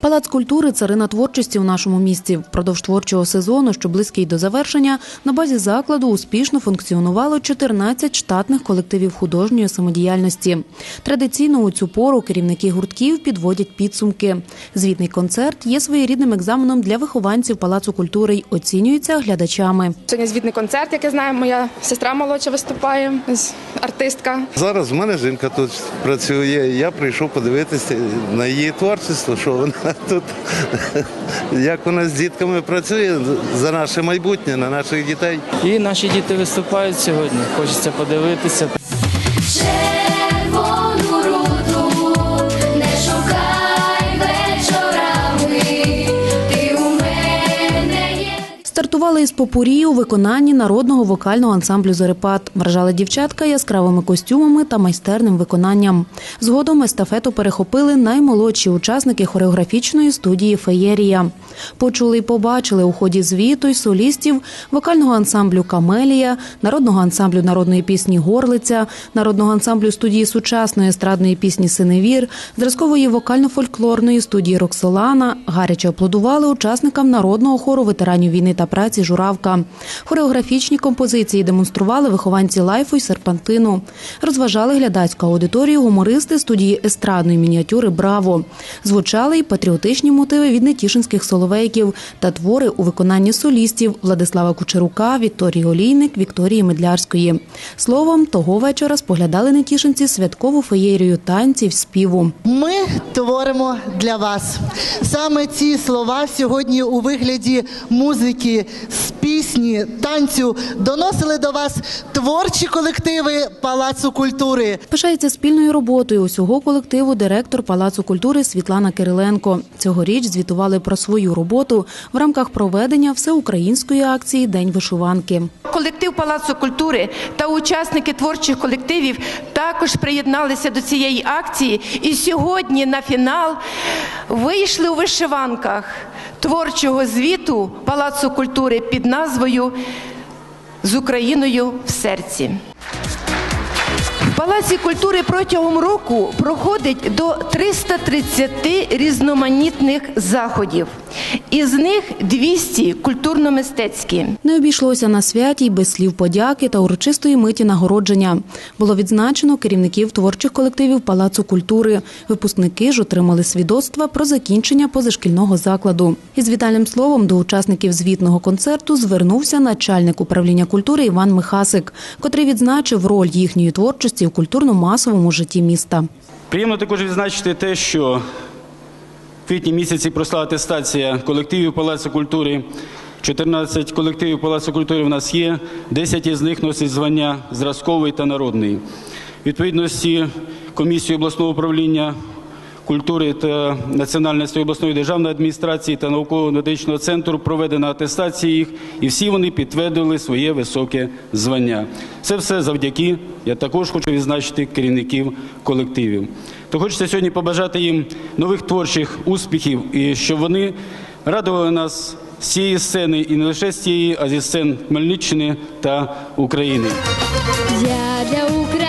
Палац культури царина творчості у нашому місті. Впродовж творчого сезону, що близький до завершення, на базі закладу успішно функціонувало 14 штатних колективів художньої самодіяльності. Традиційно у цю пору керівники гуртків підводять підсумки. Звітний концерт є своєрідним екзаменом для вихованців Палацу культури й оцінюється глядачами. Сьогодні звітний концерт, як я знаю, моя сестра молодша виступає, з- артистка. Зараз в мене жінка тут працює. Я прийшов подивитися на її творчество, що вона тут, як вона з дітками працює за наше майбутнє, на наших дітей. І наші діти виступають сьогодні. Хочеться подивитися. Стартували із попурі у виконанні народного вокального ансамблю Зорепад. Вражали дівчатка яскравими костюмами та майстерним виконанням. Згодом естафету перехопили наймолодші учасники хореографічної студії Феєрія. Почули й побачили у ході звіту й солістів вокального ансамблю Камелія, народного ансамблю народної пісні Горлиця, народного ансамблю студії сучасної естрадної пісні Синевір, зразкової вокально-фольклорної студії Роксолана. Гаряче аплодували учасникам народного хору ветеранів війни та праці Журавка. Хореографічні композиції демонстрували вихованці лайфу й серпантину. Розважали глядацьку аудиторію гумористи студії естрадної мініатюри Браво. Звучали й патріотичні мотиви від нетішинських соловейків та твори у виконанні солістів Владислава Кучерука, Вікторії Олійник, Вікторії Медлярської. Словом, того вечора споглядали нетішинці святкову феєрію танців, співу. Ми творимо для вас саме ці слова сьогодні у вигляді музики, з пісні, танцю доносили до вас творчі колективи Палацу культури. Пишається спільною роботою усього колективу директор Палацу культури Світлана Кириленко. Цьогоріч звітували про свою роботу в рамках проведення всеукраїнської акції День вишиванки. Колектив Палацу культури та учасники творчих колективів також приєдналися до цієї акції. І сьогодні на фінал вийшли у вишиванках творчого звіту Палацу культури під назвою З Україною в серці. В Палаці культури протягом року проходить до 330 різноманітних заходів. Із них 200 культурно-мистецькі. Не обійшлося на святі й без слів подяки та урочистої миті нагородження. Було відзначено керівників творчих колективів Палацу культури. Випускники ж отримали свідоцтва про закінчення позашкільного закладу. Із вітальним словом до учасників звітного концерту звернувся начальник управління культури Іван Михасик, котрий відзначив роль їхньої творчості в культурно-масовому житті міста. Приємно також відзначити те, що квітні місяці пройшла атестація колективів Палацу культури. 14 колективів Палацу культури в нас є, 10 із них носять звання зразковий та народний. Відповідності комісії обласного управління культури та Національної обласної державної адміністрації та науково-методичного центру проведена атестація їх, і всі вони підтвердили своє високе звання. Це все завдяки. Я також хочу відзначити керівників колективів. То хочеться сьогодні побажати їм нових творчих успіхів і щоб вони радували нас з цієї сцени і не лише з цієї, а зі сцен Хмельниччини та України. Я для України